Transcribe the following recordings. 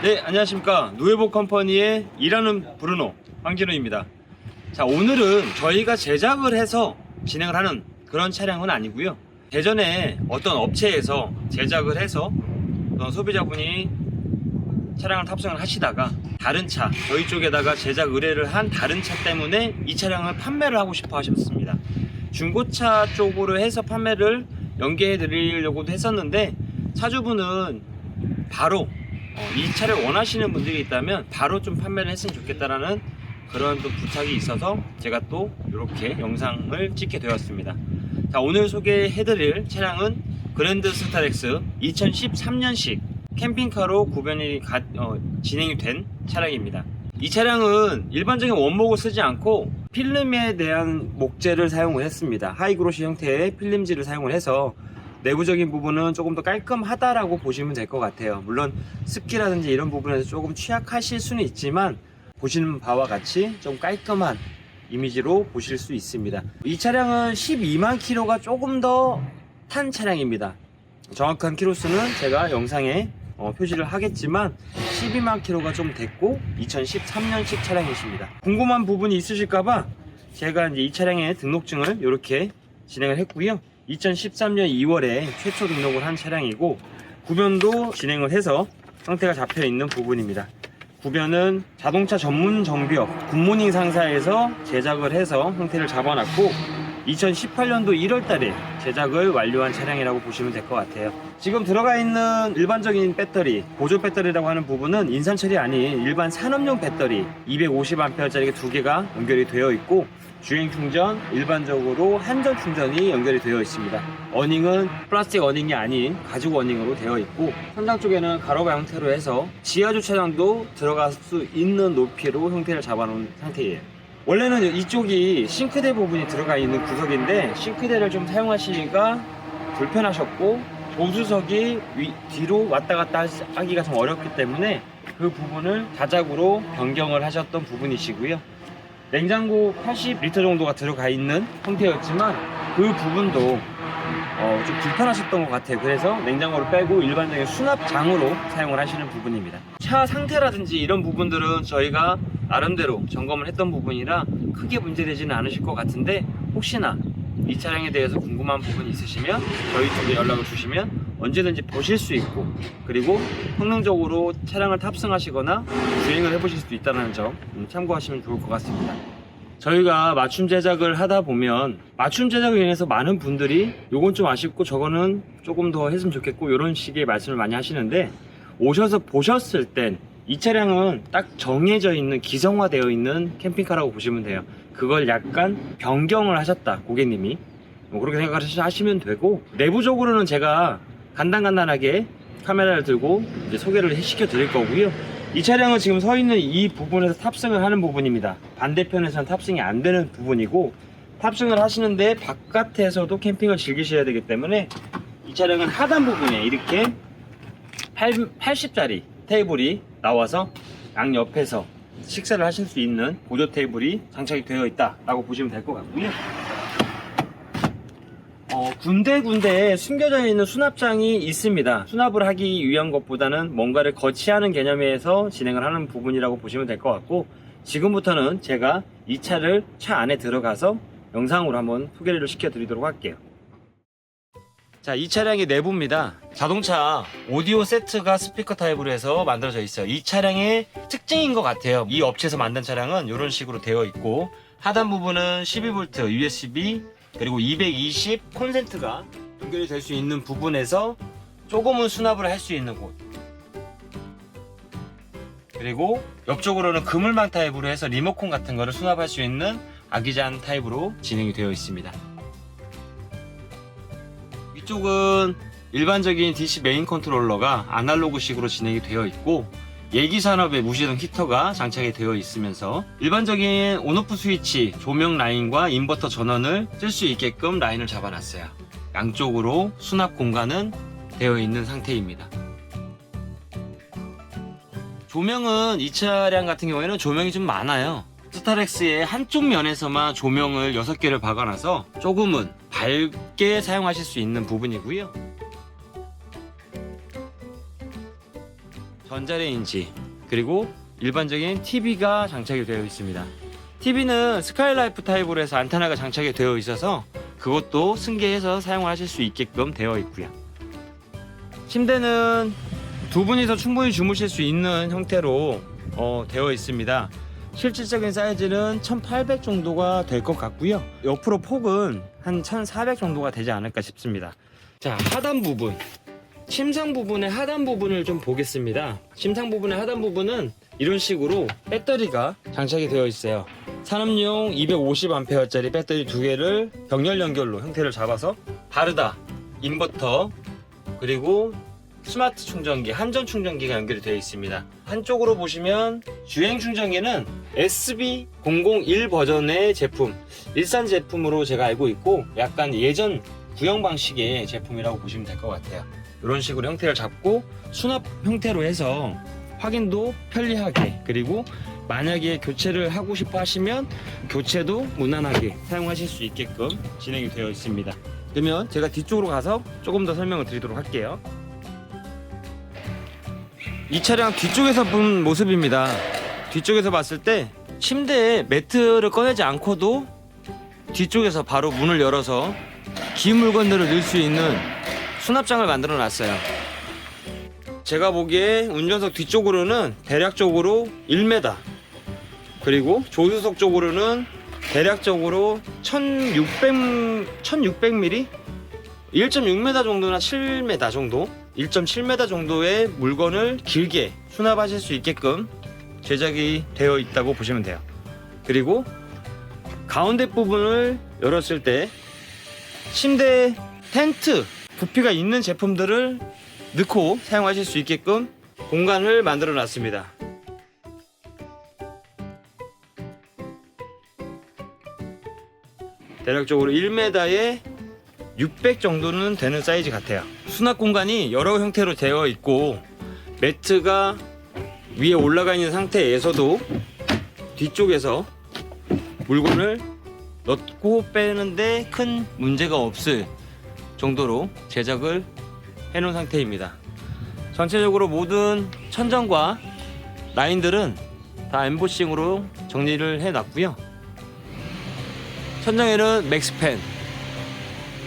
네, 안녕하십니까. 누에보 컴퍼니의 일하는 브루노 황진우입니다. 자, 오늘은 저희가 제작을 해서 진행을 하는 그런 차량은 아니고요. 예전에 어떤 업체에서 제작을 해서 어떤 소비자분이 차량을 탑승을 하시다가 다른 차, 저희 쪽에다가 제작 의뢰를 한 다른 차 때문에 이 차량을 판매를 하고 싶어 하셨습니다. 중고차 쪽으로 해서 판매를 연계해 드리려고도 했었는데 차주분은 바로 어, 이 차를 원하시는 분들이 있다면 바로 좀 판매를 했으면 좋겠다라는 그런 또 부탁이 있어서 제가 또 이렇게 영상을 찍게 되었습니다. 자, 오늘 소개해드릴 차량은 그랜드 스타렉스 2013년식 캠핑카로 구변이 가- 어, 진행이 된 차량입니다. 이 차량은 일반적인 원목을 쓰지 않고 필름에 대한 목재를 사용을 했습니다. 하이그로시 형태의 필름지를 사용을 해서 내부적인 부분은 조금 더 깔끔하다라고 보시면 될 것 같아요. 물론 습기라든지 이런 부분에서 조금 취약하실 수는 있지만 보시는 바와 같이 좀 깔끔한 이미지로 보실 수 있습니다. 이 차량은 12만 킬로가 조금 더 탄 차량입니다. 정확한 키로수는 제가 영상에 어, 표시를 하겠지만 12만 킬로가 좀 됐고 2013년식 차량이십니다. 궁금한 부분이 있으실까봐 제가 이제 이 차량의 등록증을 이렇게 진행을 했고요. 2013년 2월에 최초 등록을 한 차량이고 구변도 진행을 해서 상태가 잡혀 있는 부분입니다. 구변은 자동차 전문 정비업 굿모닝 상사에서 제작을 해서 형태를 잡아놨고 2018년도 1월 달에 제작을 완료한 차량이라고 보시면 될 것 같아요. 지금 들어가 있는 일반적인 배터리, 보조 배터리라고 하는 부분은 인산철이 아닌 일반 산업용 배터리 250A짜리 두 개가 연결이 되어 있고 주행 충전 일반적으로 한전 충전이 연결이 되어 있습니다. 어닝은 플라스틱 어닝이 아닌 가죽 어닝으로 되어 있고 천장 쪽에는 가로바 형태로 해서 지하 주차장도 들어갈 수 있는 높이로 형태를 잡아놓은 상태예요. 원래는 이쪽이 싱크대 부분이 들어가 있는 구석인데 싱크대를 좀 사용하시기가 불편하셨고 보수석이 위- 뒤로 왔다 갔다 하기가 좀 어렵기 때문에 그 부분을 자작으로 변경을 하셨던 부분이시고요. 냉장고 80리터 정도가 들어가 있는 형태였지만 그 부분도 어, 좀 불편하셨던 것 같아요. 그래서 냉장고를 빼고 일반적인 수납장으로 사용을 하시는 부분입니다. 차 상태라든지 이런 부분들은 저희가 나름대로 점검을 했던 부분이라 크게 문제되지는 않으실 것 같은데 혹시나 이 차량에 대해서 궁금한 부분이 있으시면 저희 쪽에 연락을 주시면 언제든지 보실 수 있고 그리고 성능적으로 차량을 탑승하시거나 주행을 해보실 수도 있다는 점 음, 참고하시면 좋을 것 같습니다. 저희가 맞춤 제작을 하다 보면 맞춤 제작을 인해서 많은 분들이 요건 좀 아쉽고 저거는 조금 더 했으면 좋겠고 이런 식의 말씀을 많이 하시는데 오셔서 보셨을 땐 이 차량은 딱 정해져 있는 기성화되어 있는 캠핑카라고 보시면 돼요. 그걸 약간 변경을 하셨다 고객님이 뭐 그렇게 생각하시면 되고 내부적으로는 제가 간단간단하게 카메라를 들고 소개를 시켜 드릴 거고요. 이 차량은 지금 서 있는 이 부분에서 탑승을 하는 부분입니다. 반대편에서는 탑승이 안 되는 부분이고 탑승을 하시는데 바깥에서도 캠핑을 즐기셔야 되기 때문에 이 차량은 하단 부분에 이렇게 80짜리 테이블이 나와서 양 옆에서 식사를 하실 수 있는 보조 테이블이 장착이 되어 있다라고 보시면 될 것 같고요. 어, 군데군데 숨겨져 있는 수납장이 있습니다. 수납을 하기 위한 것보다는 뭔가를 거치하는 개념에서 진행을 하는 부분이라고 보시면 될 것 같고 지금부터는 제가 이 차를 차 안에 들어가서 영상으로 한번 소개를 시켜드리도록 할게요. 자, 이 차량의 내부입니다. 자동차 오디오 세트가 스피커 타입으로 해서 만들어져 있어요. 이 차량의 특징인 것 같아요. 이 업체에서 만든 차량은 이런 식으로 되어 있고 하단 부분은 12V USB 그리고 220 콘센트가 연결이 될 수 있는 부분에서 조금은 수납을 할 수 있는 곳. 그리고 옆쪽으로는 그물망 타입으로 해서 리모컨 같은 거를 수납할 수 있는 아기자한 타입으로 진행이 되어 있습니다. 위쪽은 일반적인 DC 메인 컨트롤러가 아날로그식으로 진행이 되어 있고 예기 산업의 무시동 히터가 장착이 되어 있으면서 일반적인 온오프 스위치, 조명 라인과 인버터 전원을 쓸 수 있게끔 라인을 잡아놨어요. 양쪽으로 수납 공간은 되어 있는 상태입니다. 조명은 이 차량 같은 경우에는 조명이 좀 많아요. 스타렉스의 한쪽 면에서만 조명을 6개를 박아놔서 조금은 밝게 사용하실 수 있는 부분이고요. 전자레인지 그리고 일반적인 TV가 장착이 되어 있습니다. TV는 스카이라이프 타입으로 해서 안테나가 장착이 되어 있어서 그것도 승계해서 사용을 하실 수 있게끔 되어 있고요. 침대는 두 분이서 충분히 주무실 수 있는 형태로 어, 되어 있습니다. 실질적인 사이즈는 1800 정도가 될 것 같고요. 옆으로 폭은 한 1400 정도가 되지 않을까 싶습니다. 자, 하단 부분. 침상 부분의 하단 부분을 좀 보겠습니다. 침상 부분의 하단 부분은 이런 식으로 배터리가 장착이 되어 있어요. 산업용 250A짜리 배터리 두 개를 병렬 연결로 형태를 잡아서 바르다, 인버터, 그리고 스마트 충전기, 한전 충전기가 연결이 되어 있습니다. 한쪽으로 보시면 주행 충전기는 SB001 버전의 제품, 일산 제품으로 제가 알고 있고 약간 예전 구형 방식의 제품이라고 보시면 될 것 같아요. 이런 식으로 형태를 잡고 수납 형태로 해서 확인도 편리하게 그리고 만약에 교체를 하고 싶어 하시면 교체도 무난하게 사용하실 수 있게끔 진행이 되어 있습니다. 그러면 제가 뒤쪽으로 가서 조금 더 설명을 드리도록 할게요. 이 차량 뒤쪽에서 본 모습입니다. 뒤쪽에서 봤을 때 침대에 매트를 꺼내지 않고도 뒤쪽에서 바로 문을 열어서 긴 물건들을 넣을 수 있는 수납장을 만들어 놨어요. 제가 보기에 운전석 뒤쪽으로는 대략적으로 1m 그리고 조수석 쪽으로는 대략적으로 1600 1600mm 1.6m 정도나 7m 정도 1.7m 정도의 물건을 길게 수납하실 수 있게끔 제작이 되어 있다고 보시면 돼요. 그리고 가운데 부분을 열었을 때 침대 텐트 부피가 있는 제품들을 넣고 사용하실 수 있게끔 공간을 만들어 놨습니다. 대략적으로 1m에 600 정도는 되는 사이즈 같아요. 수납 공간이 여러 형태로 되어 있고 매트가 위에 올라가 있는 상태에서도 뒤쪽에서 물건을 넣고 빼는데 큰 문제가 없을 정도로 제작을 해놓은 상태입니다. 전체적으로 모든 천정과 라인들은 다 엠보싱으로 정리를 해놨고요. 천정에는 맥스팬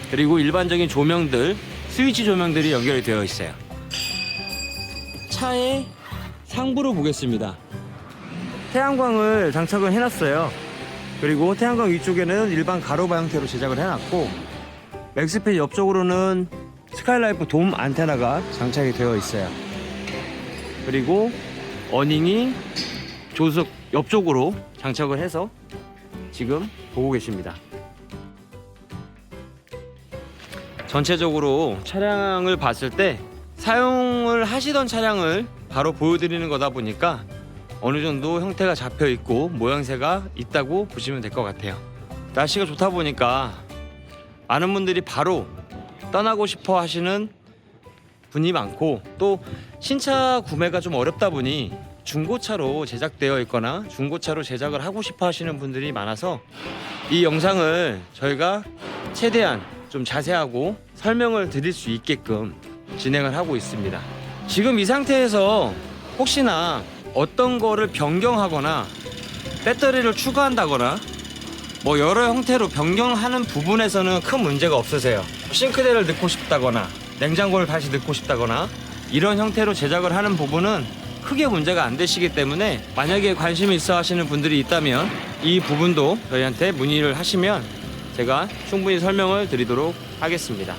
그리고 일반적인 조명들 스위치 조명들이 연결이 되어 있어요. 차의 상부를 보겠습니다. 태양광을 장착을 해놨어요. 그리고 태양광 위쪽에는 일반 가로바 형태로 제작을 해놨고 맥스팬 옆쪽으로는 스카이라이프 돔 안테나가 장착이 되어 있어요. 그리고 어닝이 조수석 옆쪽으로 장착을 해서 지금 보고 계십니다. 전체적으로 차량을 봤을 때 사용을 하시던 차량을 바로 보여드리는 거다 보니까 어느 정도 형태가 잡혀 있고 모양새가 있다고 보시면 될 것 같아요. 날씨가 좋다 보니까 많은 분들이 바로 떠나고 싶어 하시는 분이 많고 또 신차 구매가 좀 어렵다 보니 중고차로 제작되어 있거나 중고차로 제작을 하고 싶어 하시는 분들이 많아서 이 영상을 저희가 최대한 좀 자세하고 설명을 드릴 수 있게끔 진행을 하고 있습니다. 지금 이 상태에서 혹시나 어떤 거를 변경하거나 배터리를 추가한다거나 뭐 여러 형태로 변경하는 부분에서는 큰 문제가 없으세요. 싱크대를 넣고 싶다거나 냉장고를 다시 넣고 싶다거나 이런 형태로 제작을 하는 부분은 크게 문제가 안 되시기 때문에 만약에 관심이 있어 하시는 분들이 있다면 이 부분도 저희한테 문의를 하시면 제가 충분히 설명을 드리도록 하겠습니다.